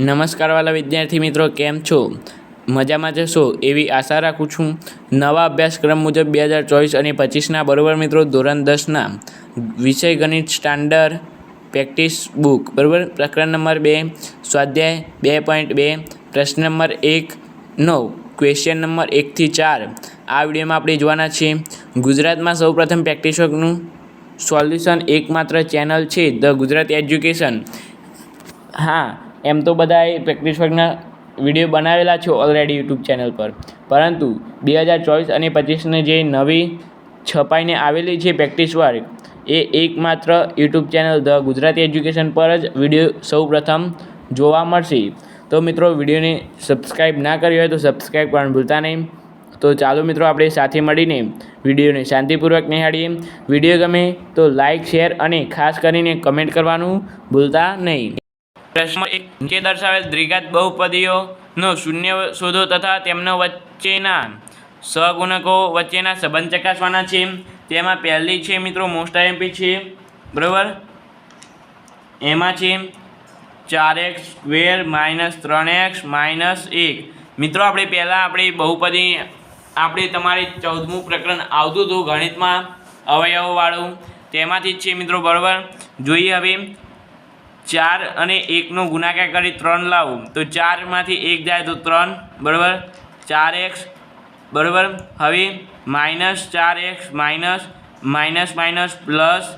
નમસ્કાર વાલા વિદ્યાર્થી મિત્રો, કેમ છો? મજામાં જશો એવી આશા રાખું છું. નવા અભ્યાસક્રમ મુજબ બે હજાર ચોવીસ અને પચીસના બરોબર મિત્રો, ધોરણ દસના વિષય ગણિત સ્ટાન્ડર્ડ પ્રેક્ટિસ બુક બરાબર? પ્રકરણ નંબર બે, સ્વાધ્યાય બે પોઈન્ટ બે, પ્રશ્ન નંબર એક નો ક્વેશ્ચન નંબર એકથી ચાર. આ વિડીયોમાં આપણે જોવાના છીએ, ગુજરાતમાં સૌપ્રથમ પ્રેક્ટિસ વર્કનું સોલ્યુશન એકમાત્ર ચેનલ છે, ધ ગુજરાત એજ્યુકેશન. હા એમ તો બધાએ પ્રેક્ટિસ વર્કના વીડિયો બનાવેલા છે ઓલરેડી યુટ્યુબ ચેનલ પર. પરંતુ બે હજાર ચોવીસ અને પચીસની જે નવી છપાઈને આવેલી છે પ્રેક્ટિસ વર્ક એ એકમાત્ર YouTube channel the Gujarati education પર જ વીડિયો સૌ પ્રથમ જોવા મળશે. તો મિત્રો, વિડીયોને સબસ્ક્રાઈબ ના કરી હોય તો સબસ્ક્રાઈબ કરવાનું ભૂલતા નહીં. તો ચાલો મિત્રો, આપણે સાથે મળીને વિડીયોને શાંતિપૂર્વક નિહાળીએ. વીડિયો ગમે તો લાઇક શેર અને ખાસ કરીને કમેન્ટ કરવાનું ભૂલતા નહીં. પ્રશ્ન એક નીચે દર્શાવેલ દ્વિઘાત બહુપદીઓનો શૂન્ય શોધો તથા તેમનો વચ્ચેના સહગુણકો વચ્ચેના સંબંધ ચકાસવાના છે. તેમાં પહેલી છે મિત્રો મોસ્ટ આઈએમપી છે. બરાબર? એમાં છે ચાર એક્સ સ્ક્વેર માઇનસ ત્રણ એક્સ માઇનસ એક. મિત્રો, આપણે પહેલાં આપણે બહુપદી, આપણે તમારે ચૌદમું પ્રકરણ આવતું હતું ગણિતમાં અવયવવાળું. તેમાંથી જ છે મિત્રો, બરાબર? જોઈએ હવે. ચાર અને એકનો ગુણાકાર કરી ત્રણ લાવું. તો ચારમાંથી એક જાય તો ત્રણ, બરાબર? ચાર એક્સ, બરાબર? હવે માઇનસ ચાર x, minus minus minus, plus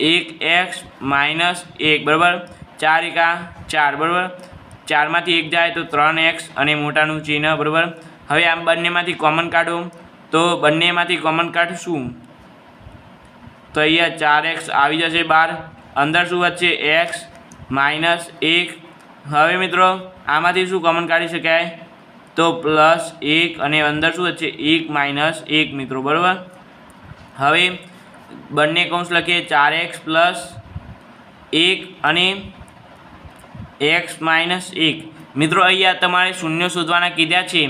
એક એક્સ, માઇનસ એક, બરાબર? ચાર એકા ચાર, બરાબર? ચારમાંથી એક જાય તો ત્રણ એક્સ અને મોટાનું ચિહ્ન, બરાબર? હવે આમ બંનેમાંથી કોમન કાઢો. તો બંનેમાંથી કોમન કાઢશું. તો અહીંયા ચાર એક્સ આવી જશે બાર. અંદર શું વધશે એક્સ માઇનસ એક. હવે મિત્રો, આમાંથી શું કોમન કાઢી શકાય? તો પ્લસ એક અને અંદર શું વધશે એક માઇનસ એક મિત્રો, બરાબર? હવે બંને કૌંસ લખીએ. ચાર એક્સ પ્લસ એક અને એક્સ માઇનસ એક. મિત્રો, અહીંયા તમારે શૂન્ય શોધવાના કીધા છે.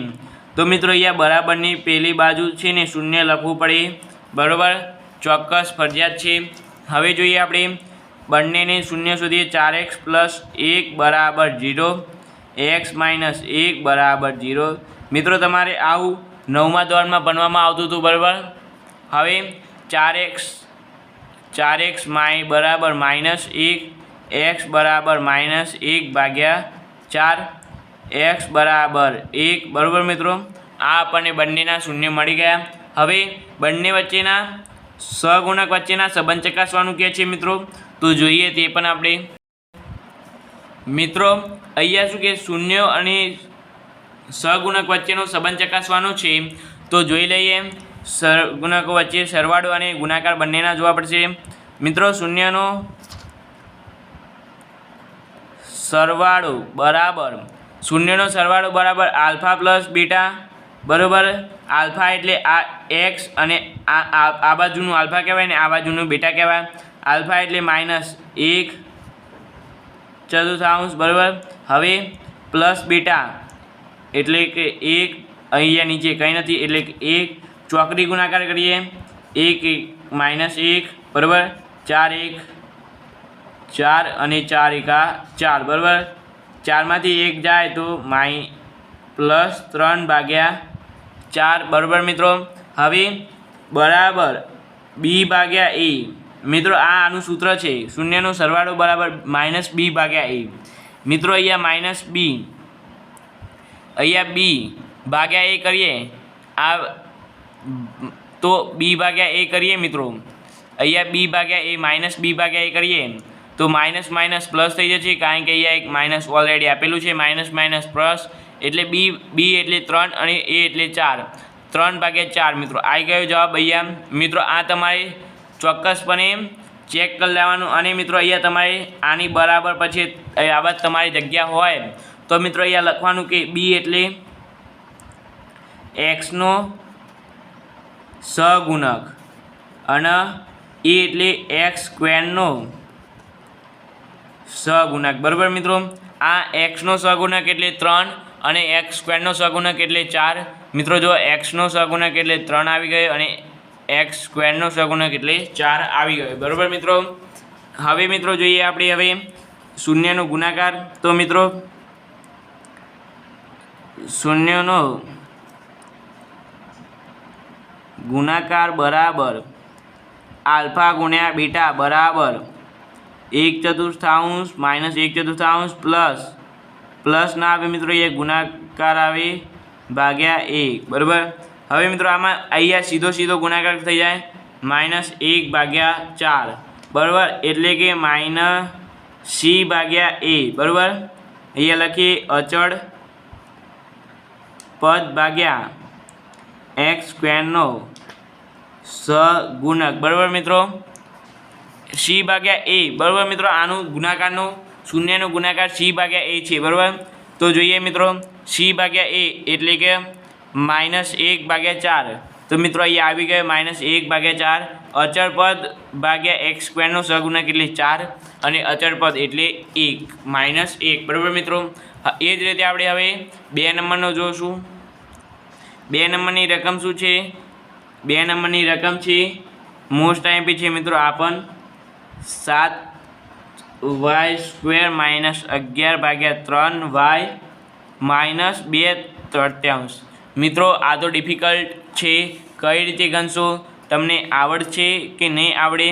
તો મિત્રો, અહીંયા બરાબરની પેલી બાજુ છે ને શૂન્ય લખવું પડે. બરાબર? ચોક્કસ ફરજિયાત છે. હવે જોઈએ આપણે બંનેને શૂન્ય સુધી ચાર એક્સ પ્લસ એક બરાબર જીરો, એક્સ માઇનસ એક બરાબર જીરો. મિત્રો, તમારે આવું નવમા ધોરણમાં ભણવામાં આવતું હતું, બરાબર? હવે ચાર એક્સ ચાર એક્સ માય બરાબર માઇનસ એક, એક્સ બરાબર માઇનસ એક ભાગ્યા ચાર, એક્સ બરાબર એક, બરાબર મિત્રો? આ આપણને બંનેના શૂન્ય મળી ગયા. હવે બંને વચ્ચેના સહગુણક વચ્ચેના સંબંધ ચકાસવાનું કહે છે, મિત્રો. તો જોઈએ તે પણ આપણે. મિત્રો, અહીંયા શું કે શૂન્ય અને સગુણક વચ્ચેનો સંબંધ ચકાસવાનો છે. તો જોઈ લઈએ સહગુણકો વચ્ચે સરવાળો અને ગુણાકાર બંનેના જોવા પડશે. મિત્રો, શૂન્યનો સરવાળો બરાબર, શૂન્યનો સરવાળો બરાબર આલ્ફા પ્લસ બીટા, બરાબર? આલ્ફા એટલે આ એક્સ અને આ આ બાજુનું આલ્ફા કહેવાય ને આ બાજુનું બીટા કહેવાય. આલ્ફા એટલે માઇનસ એક. ચતુર્થાંશ બરાબર. હવે પ્લસ બેટા એટલે કે એક, અહીંયા નીચે કંઈ નથી, એટલે કે એક. ચોકડી ગુણાકાર કરીએ. એક એક, માઇનસ એક, બરાબર. ચાર, એક, ચાર અને ચાર, એકા ચાર, બરાબર. ચારમાંથી એક જાય તો માઈ પ્લસ ત્રણ ભાગ્યા ચાર, બરાબર મિત્રો. હવે બરાબર બી ભાગ્યા એ. મિત્રો, આ આનું સૂત્ર છે, શૂન્યનો સરવાળો બરાબર માઇનસ બી ભાગ્યા એ મિત્રો, અહીંયા માઇનસ બી અહીંયા બી ભાગ્યા એ કરીએ, આ તો બી ભાગ્યા એ કરીએ મિત્રો. અહીંયા બી ભાગ્યા એ માઇનસ બી ભાગ્યા એ કરીએ, તો માઇનસ માઇનસ પ્લસ થઈ જશે, કારણ કે અહીંયા એક માઇનસ ઓલરેડી આપેલું છે માઇનસ માઇનસ પ્લસ એટલે બી બી એટલે ત્રણ અને એ એટલે ચાર. ત્રણ ભાગ્યા ચાર, મિત્રો. આવી ગયો જવાબ અહીંયા? મિત્રો, આ તમારે ચોક્કસપણે ચેક કરી લેવાનું. અને મિત્રો, અહીંયા તમારે આની બરાબર પછી આવા તમારી જગ્યા હોય, તો મિત્રો, અહીંયા લખવાનું કે બી એટલે એક્સનો સગુણક અને એ એટલે એક્સ સ્ક્વેરનો સગુણક. બરાબર મિત્રો? આ એક્સનો સગુણક એટલે ત્રણ અને એક્સ સ્ક્વેરનો સગુણક એટલે ચાર. મિત્રો, જો એક્સનો સગુણક એટલે ત્રણ આવી ગયો અને એક્સ સ્ક્વેરનો સગુણક એટલે ચાર આવી ગયો. બરાબર મિત્રો? હવે મિત્રો જોઈએ આપણે હવે શૂન્યનો ગુણાકાર. તો મિત્રો, શૂન્યનો ગુણાકાર બરાબર આલ્ફા ગુણ્યા બીટા બરાબર એક ચતુર્થાંશ માઇનસ એક ચતુર્થાંશ પ્લસ પ્લસ ના આવે મિત્રો, એ ગુણાકાર આવે ભાગ્યા એક. બરાબર? હવે મિત્રો, આમાં અહીંયા સીધો સીધો ગુણાકાર થઈ જાય. માઇનસ એક ભાગ્યા ચાર. બરાબર? એટલે કે માઇનસ સી ભાગ્યા એ. બરાબર? અહીંયા લખીએ અચળ પદ ભાગ્યા એક્સ સ્ક્વેરનો સગુણક. બરાબર મિત્રો? સી ભાગ્યા એ. બરાબર મિત્રો? આનું ગુણાકારનું, શૂન્યનો ગુણાકાર સી ભાગ્યા એ છે. બરાબર? તો જોઈએ મિત્રો, સી ભાગ્યા એ એટલે કે માઇનસ એક ભાગ્યા ચાર. તો મિત્રો અહીંયા આવી ગયો માઇનસ એક ભાગ્યા ચાર. અચળ પદ ભાગ્યા એક્સ સ્ક્વેરનો સગુણક એટલે ચાર અને અચળ એટલે એક. માઇનસ એક. બરાબર મિત્રો? એ જ રીતે આપણે હવે બે નંબરનો જોશું. બે નંબરની રકમ શું છે? બે નંબરની રકમ છે મોસ્ટ આઈમ્પી છે મિત્રો આ પણ સાત વાય સ્ક્વેર માઇનસ અગિયાર ભાગ્યા ત્રણ વાય માઇનસ બે તૃતીયાંશ. મિત્રો, આ તો ડિફિકલ્ટ છે. કઈ રીતે ગણશો? તમને આવડશે કે નહીં આવડે?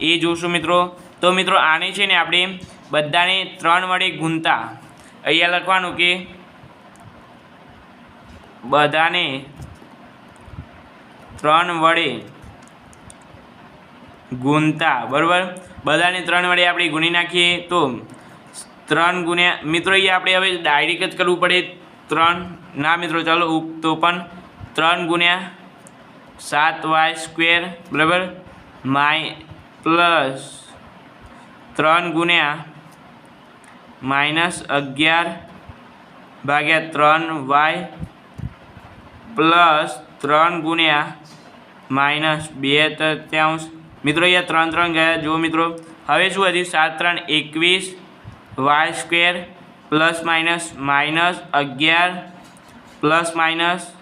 એ જોશું મિત્રો. તો મિત્રો, આને છે ને આપણે બધાને ત્રણ વડે ગુણતા. અહીંયા લખવાનું કે બધાને ત્રણ વડે ગુણતા. બરાબર? બધાને ત્રણ વડે આપણે ગુણી નાખીએ તો ત્રણ ગુણ્યા મિત્રો, અહીંયા આપણે હવે ડાયરેક્ટ જ કરવું પડે. ત્રણ ના મિત્રો, ચાલો તો પણ ત્રણ ગુણ્યા સાત વાય સ્ક્વેર, બરાબર? માય પ્લસ ત્રણ ગુણ્યા માઇનસ અગિયાર ભાગ્યા ત્રણ વાય પ્લસ ત્રણ ગુણ્યા માઇનસ બે તત્યાંશ. મિત્રો, અહીંયા ત્રણ ત્રણ ગયા. જુઓ મિત્રો, હવે શું હજી સાત ત્રણ એકવીસ y square plus minus minus અગિયાર પ્લસ માઇનસ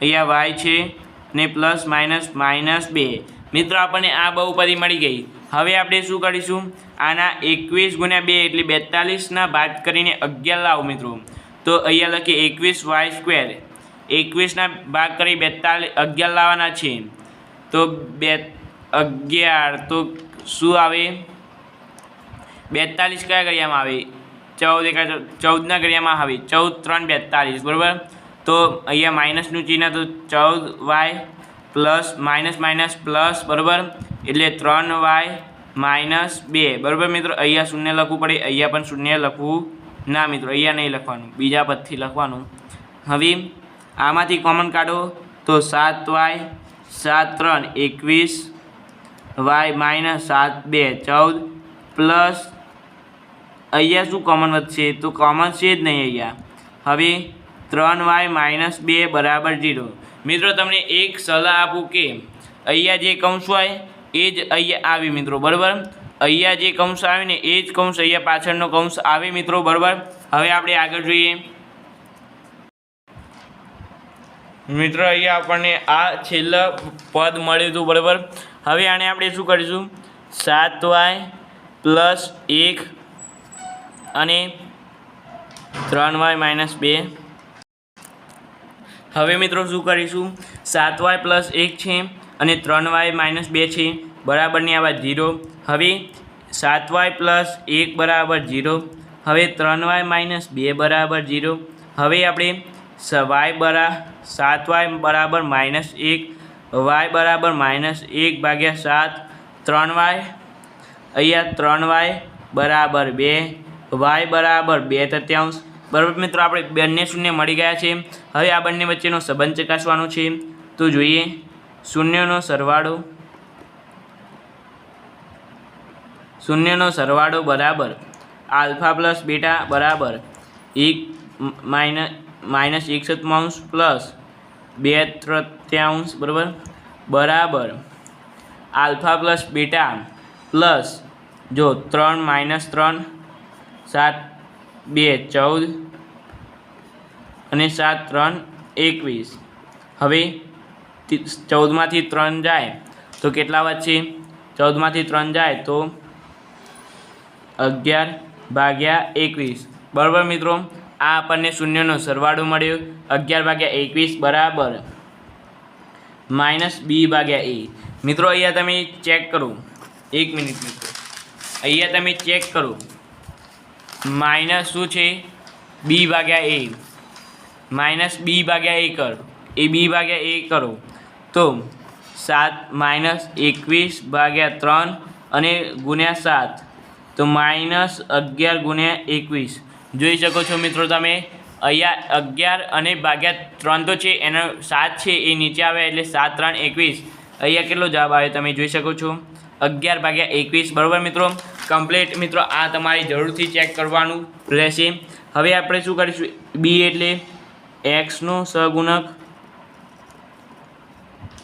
અહીંયા વાય છે ને પ્લસ માઇનસ માઇનસ બે. મિત્રો, આપણને આ બહુપદી મળી ગઈ. હવે આપણે શું કરીશું? આના એકવીસ ગુણ્યા બે એટલે બેતાલીસના બાદ કરીને અગિયાર લાવો મિત્રો. તો અહીંયા લખીએ એકવીસ વાય સ્ક્વેર. એકવીસના ભાગ કરી બેતાલીસ અગિયાર લાવવાના છે. તો બે, અગિયાર, તો શું આવે? બેતાલીસ કયા ઘડિયામાં આવે? ચૌદ એકા ચૌદના ઘડિયામાં આવે. ચૌદ, ત્રણ, બેતાલીસ, બરાબર? તો અહીંયા માઇનસનું ચિહ્ન તો ચૌદ y plus minus minus plus બરાબર? એટલે ત્રણ વાય માઇનસ બે. બરાબર મિત્રો? અહીંયા શૂન્ય લખવું પડે. અહીંયા પણ શૂન્ય લખવું ના મિત્રો. અહીંયા નહીં લખવાનું. બીજા પદથી લખવાનું. હવે આમાંથી કોમન કાઢો તો સાત વાય સાત ત્રણ એકવીસ વાય માઇનસ સાત બે ચૌદ પ્લસ અહીંયા શું કોમન વધશે? તો કોમન છે જ નહીં અહીંયા. હવે ત્રણ વાય માઇનસ બે બરાબર જીરો મિત્રો, તમને એક સલાહ આપું કે અહીંયા જે કૌંસ હોય, એ જ અહીંયા આવે મિત્રો, બરાબર? અહીંયા જે કૌંસ આવે ને, એ જ કૌંસ અહીંયા પાછળનો કૌંસ આવે મિત્રો, બરાબર? હવે આપણે આગળ જોઈએ. મિત્રો, અહીંયા આપણને આ છેલ્લા પદ મળ્યું હતું, બરાબર? હવે આને આપણે શું કરીશું? સાત વાય પ્લસ એક અને ત્રણ વાય માઇનસ બે. હવે મિત્રો શું કરીશું? સાત વાય પ્લસ એક છે અને ત્રણ વાય માઇનસ બે છે. બરાબરની આવા ઝીરો હવે સાત વાય પ્લસ એક બરાબર ઝીરો હવે ત્રણ વાય માઇનસ બે બરાબર ઝીરો હવે આપણે વાય બરા, સાત વાય બરાબર માઇનસ એક. વાય બરાબર માઇનસ એક ભાગ્યા સાત. ત્રણ વાય અહીંયા ત્રણ વાય બરાબર બે. વાય બરાબર બે તૃતીયાંશ. બરાબર મિત્રો, આપણે બંને શૂન્ય મળી ગયા છે હવે આ બંને વચ્ચેનો સંબંધ ચકાસવાનો છે. તો જોઈએ, શૂન્યનો સરવાળો શૂન્યનો સરવાળો બરાબર આલ્ફા પ્લસ બીટા બરાબર એક માઇનસ માઇનસ એક સત્તાંશ પ્લસ બે ત્રત્યાંશ બરાબર? બરાબર. આલ્ફા પ્લસ બીટા પ્લસ જો ત્રણ માઇનસ ત્રણ, સાત બે, ચૌદ અને સાત, ત્રણ, એકવીસ. હવે ચૌદમાંથી ત્રણ જાય, તો કેટલા વધશે? ચૌદમાંથી ત્રણ જાય, તો અગિયાર ભાગ્યા એકવીસ. બરાબર મિત્રો? આ આપણને શૂન્યનો સરવાળો મળ્યો. અગિયાર ભાગ્યા એકવીસ બરાબર. માઇનસ બી ભાગ્યા એ. મિત્રો, અહીંયા તમે ચેક કરો. એક મિનિટ, મિત્રો. અહીંયા તમે ચેક કરો. માઇનસ શું છે? બી ભાગ્યા એ. માઇનસ બી ભાગ્યા એ કરો. એ બી ભાગ્યા એ કરો. તો સાત માઇનસ એકવીસ ભાગ્યા ત્રણ અને ગુણ્યા સાત. તો માઇનસ અગિયાર ગુણ્યા એકવીસ. જોઈ શકો છો મિત્રો તમે, અહીંયા અગિયાર અને ભાગ્યા ત્રણ તો છે, એનો સાત છે, એ નીચે આવે એટલે સાત ત્રણ એકવીસ. અહીંયા કેટલો જવાબ આવે તમે જોઈ શકો છો? અગિયાર ભાગ્યા એકવીસ. બરાબર મિત્રો? કમ્પ્લીટ મિત્રો, આ તમારી જરૂરથી ચેક કરવાનું રહેશે. હવે આપણે શું કરીશું? બી એટલે એક્સનો સહગુણક.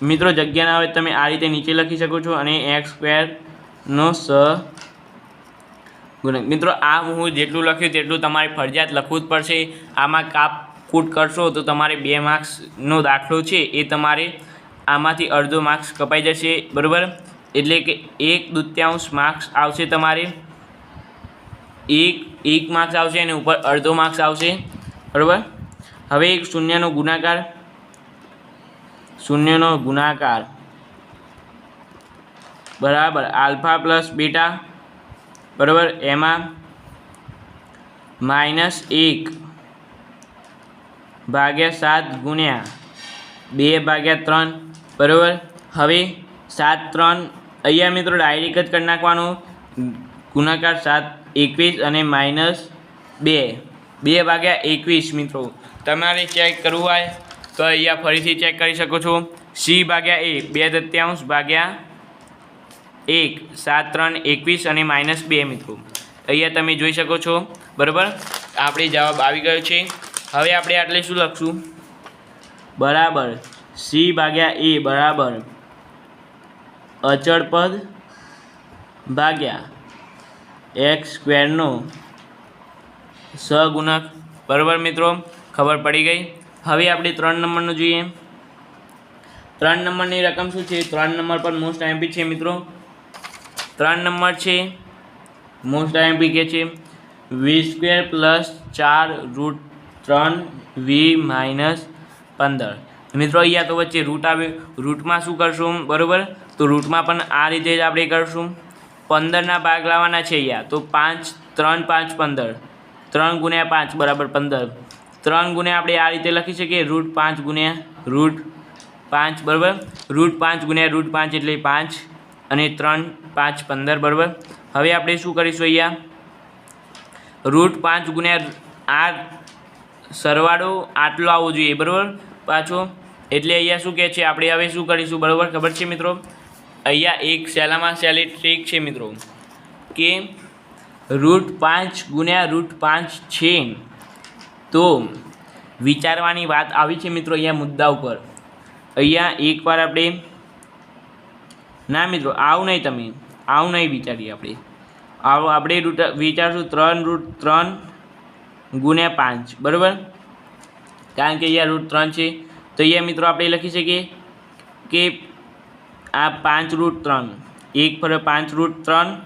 મિત્રો જગ્યા ના હોય તમે આ રીતે નીચે લખી શકો છો અને એક્સ સ્ક્વેરનો સ ગુણક મિત્રો, આ હું જેટલું લખ્યું તેટલું તમારે ફરજિયાત લખવું જ પડશે. આમાં કાપ કૂટ કરશો તો તમારે બે માર્ક્સનો દાખલો છે એ તમારે આમાંથી અડધો માર્ક્સ કપાઈ જશે. બરાબર? એટલે કે એક દૂત્યાંશ માર્ક્સ આવશે તમારે. એક એક માર્ક્સ આવશે અને ઉપર અડધો માર્ક્સ આવશે. બરાબર? હવે એક શૂન્યનો ગુણાકાર. શૂન્યનો ગુણાકાર. બરાબર, આલ્ફા પ્લસ બીટા. બરાબર? એમાં માઇનસ એક ભાગ્યા સાત ગુણ્યા બે ભાગ્યા ત્રણ. બરાબર? હવે સાત ત્રણ અહીંયા મિત્રો ડાયરેક્ટ જ કરી નાખવાનું. ગુણાકાર સાત, એકવીસ અને માઇનસ બે. બે ભાગ્યા એકવીસ મિત્રો. તમારે ચેક કરવું હોય તો અહીંયા ફરીથી ચેક કરી શકો છો. સી ભાગ્યા એ બે તૃત્યાંશ ભાગ્યા એક. સાત, ત્રણ, એકવીસ અને માઇનસ બે મિત્રો. અહીંયા તમે જોઈ શકો છો. બરાબર? આપણે જવાબ આવી ગયો છે. હવે આપણે આટલે શું લખશું? બરાબર. સી ભાગ્યા એ, બરાબર. અચળ પદ ભાગ્યા એક્સ સ્ક્વેરનો સહગુણક બરાબર મિત્રો, ખબર પડી ગઈ. હવે આપણે ત્રણ નંબરનું જોઈએ. ત્રણ નંબરની રકમ શું છે? ત્રણ નંબર પર મોસ્ટ આઈએમપી છે મિત્રો. ત્રણ નંબર છે મોસ્ટ આઈએમપી કે છે? વી સ્ક્વેર પ્લસ ચાર રૂટ ત્રણ વી માઇનસ પંદર. મિત્રો, અહીંયા તો વચ્ચે રૂટ આવે. રૂટમાં શું કરશું? બરાબર? તો રૂટમાં પણ આ રીતે જ આપણે કરીશું. પંદરના ભાગ લાવવાના છે અહીંયા. તો પાંચ, ત્રણ, પાંચ, પંદર. ત્રણ ગુણ્યા પાંચ, બરાબર પંદર. ત્રણ ગુણ્યા આપણે આ રીતે લખી શકીએ. રૂટ પાંચ ગુણ્યા રૂટ પાંચ, બરાબર? રૂટ પાંચ ગુણ્યા રૂટ પાંચ એટલે પાંચ અને ત્રણ, પાંચ, પંદર, બરાબર? હવે આપણે શું કરીશું અહીંયા? રૂટ પાંચ ગુણ્યા આ સરવાળો આટલો આવવો જોઈએ, બરાબર? પાછો. એટલે અહીંયા શું કહે છે? આપણે હવે શું કરીશું, બરાબર? ખબર છે મિત્રો? અહીંયા એક સહેલામાં સહેલી ટ્રીક છે મિત્રો, કે રૂટ પાંચ ગુણ્યા રૂટ પાંચ છે. તો વિચારવાની વાત આવી છે મિત્રો અહીંયા મુદ્દા ઉપર. અહીંયા એકવાર આપણે, ના મિત્રો, આવું નહીં તમે, આવું નહીં વિચારીએ આપણે. આવું આપણે રૂટ વિચારશું ત્રણ રૂટ ત્રણ ગુણ્યા પાંચ, બરાબર? કારણ કે અહીંયા રૂટ ત્રણ છે. તો અહીંયા મિત્રો આપણે લખી શકીએ કે આ પાંચ રૂટ ત્રણ. એક ફરે પાંચ રૂટ ત્રણ,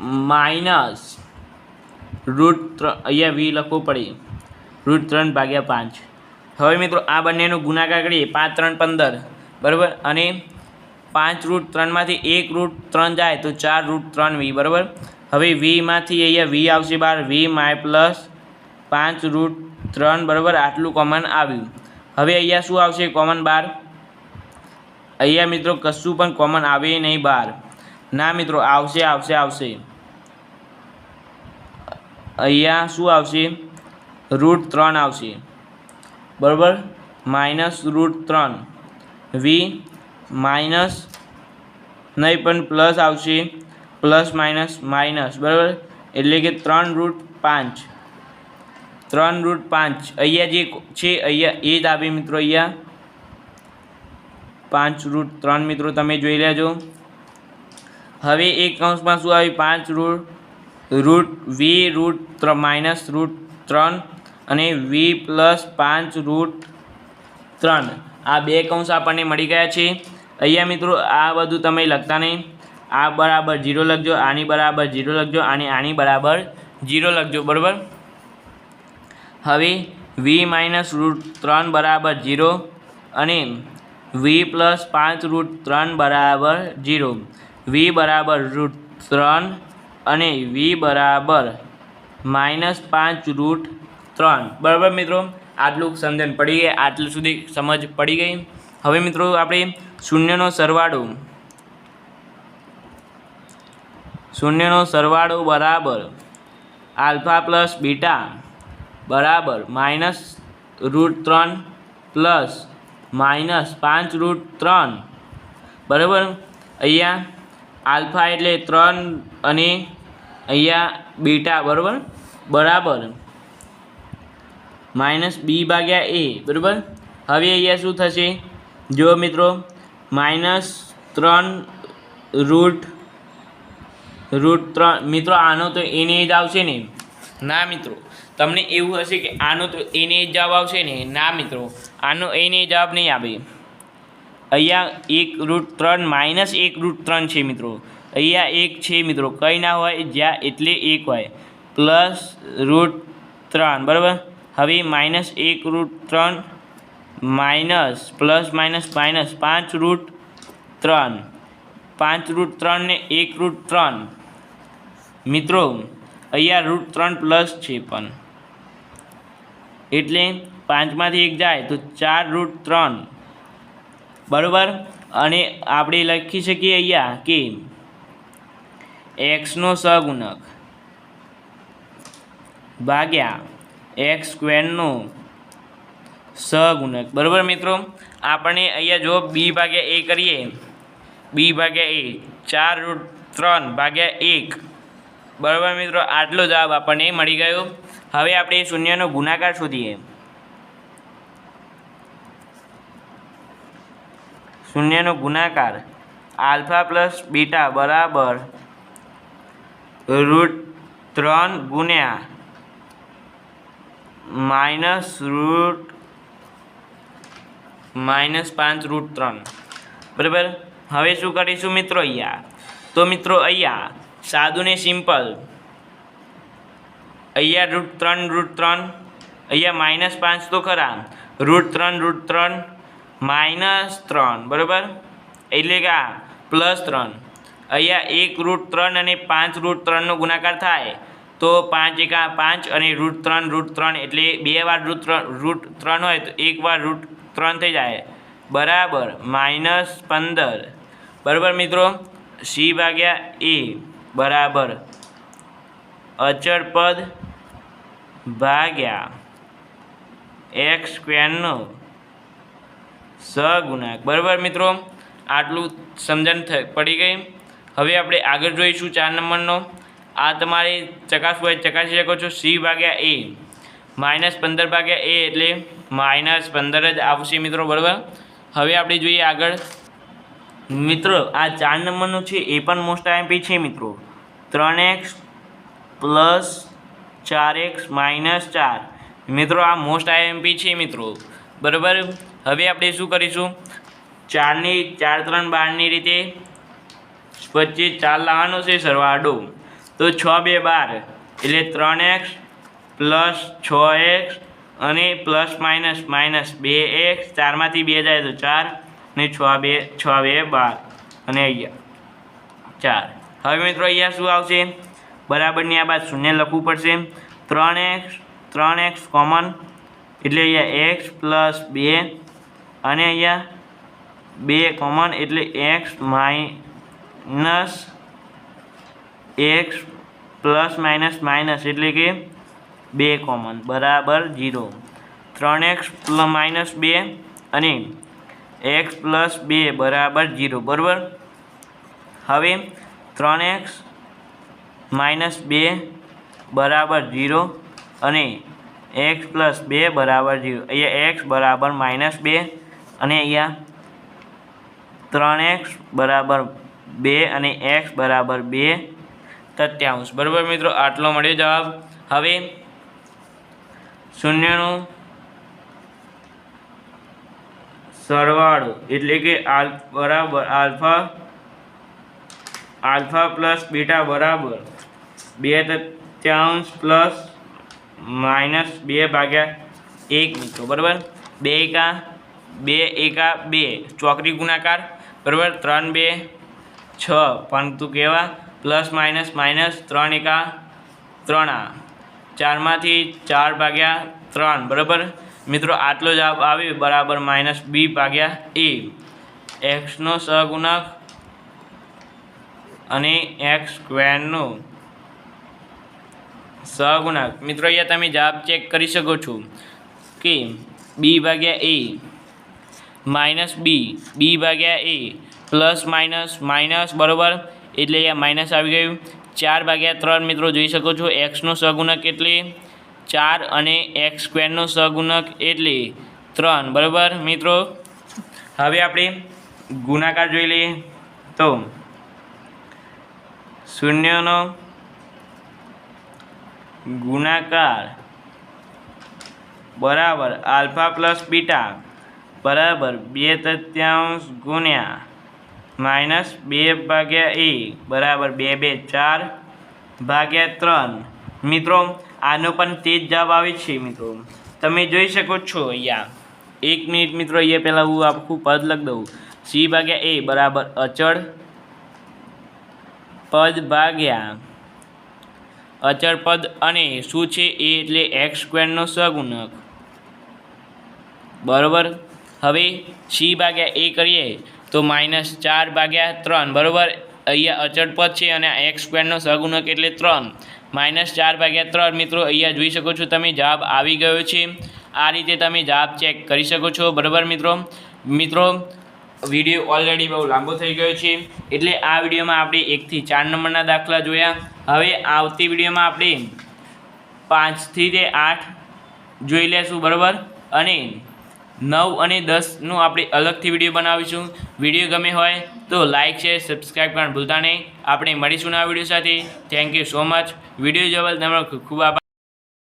માઇનસ રૂટ ત્રણ અહીંયા વી લખવું પડે. રૂટ ત્રણ ભાગ્યા પાંચ. હવે મિત્રો આ બંનેનો ગુણાકાર કરીએ. પાંચ, ત્રણ, પંદર. બરાબર? અને પાંચ રૂટ ત્રણમાંથી એક રૂટ ત્રણ જાય તો ચાર રૂટ ત્રણ વી. બરાબર? હવે વીમાંથી અહીંયા વી આવશે બાર. વી માય પ્લસ પાંચ રૂટ ત્રણ. બરાબર? આટલું કોમન આવ્યું. હવે અહીંયા શું આવશે? કોમન બાર. અહીંયા મિત્રો કશું પણ કોમન આવે નહીં બહાર. ના મિત્રો, આવશે આવશે આવશે. અહીંયા શું આવશે? રૂટ ત્રણ આવશે. બરાબર? માઇનસ રૂટ ત્રણ. વી માઇનસ નહીં, પણ પ્લસ આવશે. પ્લસ માઇનસ માઇનસ બરાબર? એટલે કે ત્રણ રૂટ પાંચ. ત્રણ રૂટ પાંચ. અહીંયા જે છે, અહીંયા એ જ આવે મિત્રો અહીંયા. પાંચ રૂટ ત્રણ મિત્રો તમે જોઈ લેજો. હવે એક કૌંસમાં શું આવ્યું? પાંચ રૂટ રૂટ વી, રૂટ ત્ર માઇનસ રૂટ ત્રણ અને વી પ્લસ પાંચ રૂટ ત્રણ. આ બે કૌંસ આપણને મળી ગયા છે. અહીંયા મિત્રો આ બધું તમે લખતા નહીં. આ બરાબર જીરો લખજો, આની બરાબર જીરો લખજો અને આની બરાબર જીરો લખજો, બરાબર? હવે વી માઇનસ રૂટ ત્રણ બરાબર જીરો અને વી પ્લસ પાંચ રૂટ ત્રણ બરાબર જીરો વી બરાબર રૂટ ત્રણ અને વી બરાબર માઇનસ પાંચ રૂટ ત્રણ. બરાબર મિત્રો? આટલું સમજણ પડી ગઈ. આટલું સુધી સમજ પડી ગઈ. હવે મિત્રો આપણે શૂન્યનો સરવાળો. શૂન્યનો સરવાળો બરાબર આલ્ફા પ્લસ બીટા બરાબર માઇનસ રૂટ ત્રણ પ્લસ માઇનસ પાંચ રૂટ ત્રણ. બરાબર? અહીંયા આલ્ફા એટલે ત્રણ અને અહીંયા બીટા, બરાબર? બરાબર. માઇનસ બી ભાગ્યા એ, બરાબર? હવે અહીંયા શું થશે? જો મિત્રો માઇનસ ત્રણ રૂટ રૂટ ત્રણ. મિત્રો, આનો તો એને જ આવશે ને. ના મિત્રો, તમને એવું હશે કે આનો તો એને જવાબ આવશે ને? ના મિત્રો, આનો એને જવાબ નહીં આવે. અહીંયા એક રૂટ ત્રણ માઇનસ એક રૂટ ત્રણ છે મિત્રો. અહીંયા એક છે મિત્રો, કંઈ ના હોય, જ્યાં એટલે એક હોય. પ્લસ રૂટ ત્રણ, બરાબર? હવે માઇનસ એક રૂટ ત્રણ માઇનસ પ્લસ માઇનસ માઇનસ પાંચ રૂટ ત્રણ. પાંચ રૂટ ત્રણ ને એક રૂટ ત્રણ. મિત્રો અહીંયા રૂટ ત્રણ પ્લસ છે પણ. એટલે પાંચમાંથી એક જાય તો ચાર રૂટ ત્રણ. બરાબર? અને આપણે લખી શકીએ અહીંયા કે એક્સનો સગુણક ભાગ્યા એક્સ સ્ક્વેરનો સગુણક. બરાબર મિત્રો? આપણે અહીંયા જો બી ભાગ્યા એ કરીએ બી ભાગ્યા એ ચાર રૂટ ત્રણ ભાગ્યા એક. બરાબર મિત્રો, આટલો જવાબ આપણને મળી ગયો. હવે આપણે શૂન્યનો ગુણાકાર શોધીએ. શૂન્યનો ગુણાકાર આલ્ફા પ્લસ બીટા બરાબર રૂટ ત્રણ ગુણ્યા માઇનસ રૂટ, માઇનસ પાંચ રૂટ ત્રણ. બરાબર? હવે શું કરીશું મિત્રો અહીંયા? તો મિત્રો અહીંયા સાદું ને સિમ્પલ. અહીંયા રૂટ ત્રણ રૂટ ત્રણ. અહીંયા માઇનસ પાંચ તો ખરા. રૂટ ત્રણ રૂટ ત્રણ. માઇનસ ત્રણ, બરાબર? એટલે કે આ પ્લસ ત્રણ. અહીંયા એક રૂટ ત્રણ અને પાંચ રૂટ ત્રણનો ગુણાકાર થાય. તો પાંચ એકા પાંચ અને રૂટ ત્રણ રૂટ ત્રણ. એટલે બે વાર રૂટ ત્રણ રૂટ ત્રણ હોય તો એક વાર રૂટ ત્રણ થઈ જાય. બરાબર. માઇનસ પંદર. બરાબર મિત્રો? સી ભાગ્યા એ. બરાબર. અચળ પદ ભાગ્યા એક્સ સ્ક્વેરનો સગુણાક. બરાબર મિત્રો? આટલું સમજણ પડી ગઈ. હવે આપણે આગળ જોઈશું ચાર નંબરનો. આ તમારે ચકાસવું હોય ચકાસી શકો છો. સી ભાગ્યા એ. માઇનસ પંદર ભાગ્યા એ એટલે માઇનસ પંદર જ આવશે મિત્રો, બરાબર? હવે આપણે જોઈએ આગળ. મિત્રો, આ ચાર નંબરનું છે, એ પણ મોસ્ટ આઈએમપી છે મિત્રો. ત્રણ એક્સ પ્લસ ચાર એક્સ માઇનસ ચાર. મિત્રો, આ મોસ્ટ આઈએમપી છે મિત્રો. બરાબર? હવે આપણે શું કરીશું? ચારની, ચાર ત્રણ બારની રીતે પચીસ ચાર લાવવાનો છે સરવાળો. તો છ બે બાર. એટલે ત્રણ એક્સ પ્લસ છ એક્સ અને પ્લસ માઇનસ માઇનસ બે એક્સ. ચારમાંથી બે જાય તો ચાર. ને છ બે છ બે, બાર અને અહીંયા ચાર. હવે મિત્રો અહીંયા શું આવશે? બરાબરની આ બાદ શૂન્ય લખવું પડશે. ત્રણ એક્સ ત્રણ એક્સ કોમન, એટલે અહીંયા એક્સ પ્લસ બે અને અહીંયા બે કોમન, એટલે x minus x plus minus minus, એટલે કે બે કોમન. બરાબર જીરો ત્રણ એક્સ માઇનસ બે અને એક્સ પ્લસ બે બરાબર જીરો બરાબર? હવે ત્રણ એક્સ માઇનસ બે બરાબર જીરો અને એક્સ પ્લસ બે બરાબર જીરો અહીંયા એક્સ બરાબર માઇનસ બે અને અહીંયા ત્રણ એક્સ બરાબર બે અને એક્સ બરાબર બે તત્યાંશ બરાબર મિત્રો? આટલો મળ્યો જવાબ. હવે શૂન્યનો સરવાળો એટલે કે આલ, બરાબર, આલ્ફા આલ્ફા પ્લસ બીટા બરાબર બે તત્યાંશ પ્લસ માઇનસ બે ભાગ્યા એક મિત્રો બરાબર? બે એકા બે એકા, બે. ચોકડી ગુણાકાર, બરાબર? ત્રણ, બે, છ. પરંતુ કેવા? પ્લસ માઇનસ માઇનસ ત્રણ એકા, ત્રણ આ. ચારમાંથી ચાર ભાગ્યા ત્રણ, બરાબર? મિત્રો, આટલો જવાબ આવ્યો બરાબર માઇનસ બી ભાગ્યા એ એક્સનો સહગુણક અને એક્સ સ્ક્વેરનો સહગુણક. મિત્રો, અહીંયા તમે જવાબ ચેક કરી શકો છો કે બી ભાગ્યા એ માઇનસ બી બી ભાગ્યા એ પ્લસ માઇનસ માઇનસ બરાબર? એટલે અહીંયા માઇનસ આવી ગયું. ચાર ભાગ્યા ત્રણ, મિત્રો, જોઈ શકો છો એક્સનો સહગુણક એટલે ચાર અને એક્સ સ્ક્વેરનો સહગુણક એટલે ત્રણ, બરાબર? મિત્રો, હવે આપણે ગુણાકાર જોઈ લઈએ. તો શૂન્યનો ગુણાકાર બરાબર આલ્ફા પ્લસ બીટા બરાબર બે તત્યાંશ ગુણ્યા માઇનસ બે ભાગ્યા એ બરાબર બે બે ચાર ભાગ્યા ત્રણ. મિત્રો આનો પણ તે જ જવાબ આવે છે, મિત્રો. તમે જોઈ શકો છો અહીંયા. એક મિનિટ, મિત્રો, અહીંયા પહેલાં હું આખું પદ લખી દઉં. સી ભાગ્યા એ બરાબર અચળ પદ ભાગ્યા અચળ પદ અને શું છે એ એટલે એક્સ સ્ક્વેરનો સગુણક. બરાબર? હવે સી ભાગ્યા એ કરીએ તો માઇનસ ચાર ભાગ્યા ત્રણ. બરાબર? અહીંયા અચળ પદ છે અને એક્સ સ્ક્વેરનો સહગુણક એટલે ત્રણ. માઇનસ ચાર ભાગ્યા ત્રણ, મિત્રો, અહીંયા જોઈ શકો છો તમે જવાબ આવી ગયો છે. આ રીતે તમે જવાબ ચેક કરી શકો છો, બરાબર, મિત્રો? મિત્રો, વીડિયો ઓલરેડી બહુ લાંબો થઈ ગયો છે, એટલે આ વિડીયોમાં આપણે એકથી ચાર નંબરના દાખલા જોયા. હવે આવતી વિડીયોમાં આપણે પાંચથી તે આઠ જોઈ લેશું, બરાબર? અને નવ અને દસનું આપણે અલગથી વીડિયો બનાવીશું. વીડિયો ગમે હોય તો લાઇક શેર સબસ્ક્રાઈબ કરવાનું ભૂલતા નહીં. આપણે મળીશું આ વીડિયો સાથે. Thank you so much video જોવા તમારો ખૂબ